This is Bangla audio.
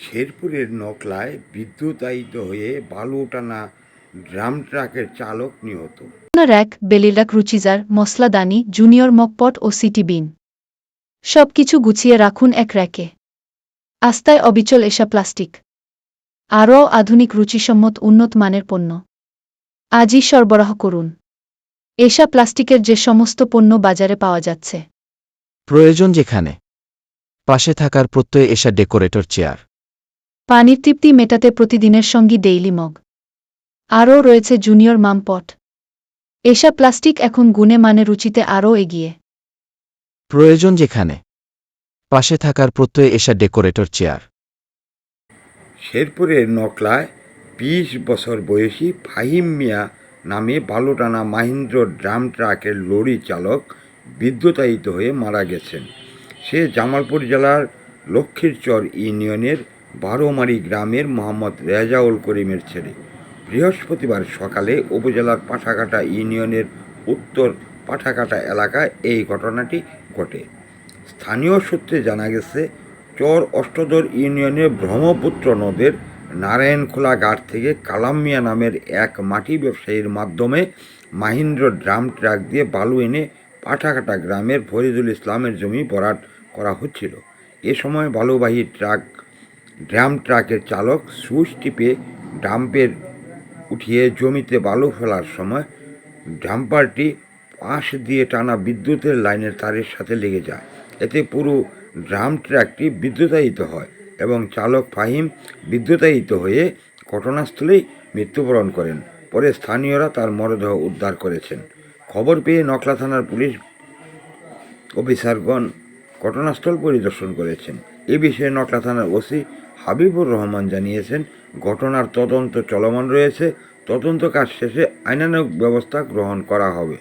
শেরপুরের নকলায় বিদ্যুতায়িত হয়ে বালু টানা ড্রাম ট্রাকের চালক নিহত। র্যাক বেলিরাক রুচিজার মশলাদানি জুনিয়র মকপট ও সিটি বিন। সব কিছু গুছিয়ে রাখুন এক র্যাকে। আস্তায় অবিচল এসা প্লাস্টিক। আরও আধুনিক রুচিসম্মত উন্নত মানের পণ্য। আজই সরবরাহ করুন। এসা প্লাস্টিকের যে সমস্ত পণ্য বাজারে পাওয়া যাচ্ছে। প্রয়োজন যেখানে। পাশে থাকার প্রত্যয়ে এসা ডেকোরেটর চেয়ার। পানির তৃপ্তি মেটাতে প্রতিদিনের সঙ্গী ডেইলি মগ। আরও রয়েছে জুনিয়র মামপট। এসা প্লাস্টিক এখন গুণে মানে রুচিতে আরও এগিয়ে। প্রয়োজন যেখানে পাশে থাকার প্রত্যয়ে এসা ডেকোরেটর চেয়ার। শেরপুরের নকলায় বিশ বছর বয়সী ফাহিম মিয়া নামে বালুটানা মাহিন্দ্র ড্রাম ট্রাকের লরি চালক বিদ্যুতায়িত হয়ে মারা গেছেন। সে জামালপুর জেলার লক্ষ্মীরচর ইউনিয়নের বারোমারি গ্রামের মোহাম্মদ রেজাউল করিমের ছেলে। বৃহস্পতিবার সকালে উপজেলার পাঠাকাটা ইউনিয়নের উত্তর পাঠাকাটা এলাকায় এই ঘটনাটি ঘটে। স্থানীয় সূত্রে জানা গেছে, চর অষ্টদর ইউনিয়নের ব্রহ্মপুত্র নদের নারায়ণখোলা ঘাট থেকে কালাম মিয়া নামের এক মাটি ব্যবসায়ীর মাধ্যমে মাহিন্দ্র ড্রাম ট্রাক দিয়ে বালু এনে পাঠাকাটা গ্রামের ফরিদুল ইসলামের জমি বরাট করা হচ্ছিল। এ সময় বালুবাহী ট্রাক ড্রাম ট্রাকের চালক সুইচ টিপে ডাম্পের উঠিয়ে জমিতে বালু ফেলার সময় ডাম্পারটি পাশ দিয়ে টানা বিদ্যুতের লাইনের তারের সাথে লেগে যায়। এতে পুরো ড্রাম ট্র্যাকটি বিদ্যুতায়িত হয় এবং চালক ফাহিম বিদ্যুতায়িত হয়ে ঘটনাস্থলেই মৃত্যুবরণ করেন। পরে স্থানীয়রা তার মরদেহ উদ্ধার করেছেন। খবর পেয়ে নকলা থানার পুলিশ অফিসারগণ ঘটনাস্থল পরিদর্শন করেছেন। এ বিষয়ে নকলা থানার ওসি হাবিবুর রহমান জানিয়েছেন, ঘটনার তদন্ত চলমান রয়েছে। তদন্ত কাজ শেষে আইনানুগ ব্যবস্থা গ্রহণ করা হবে।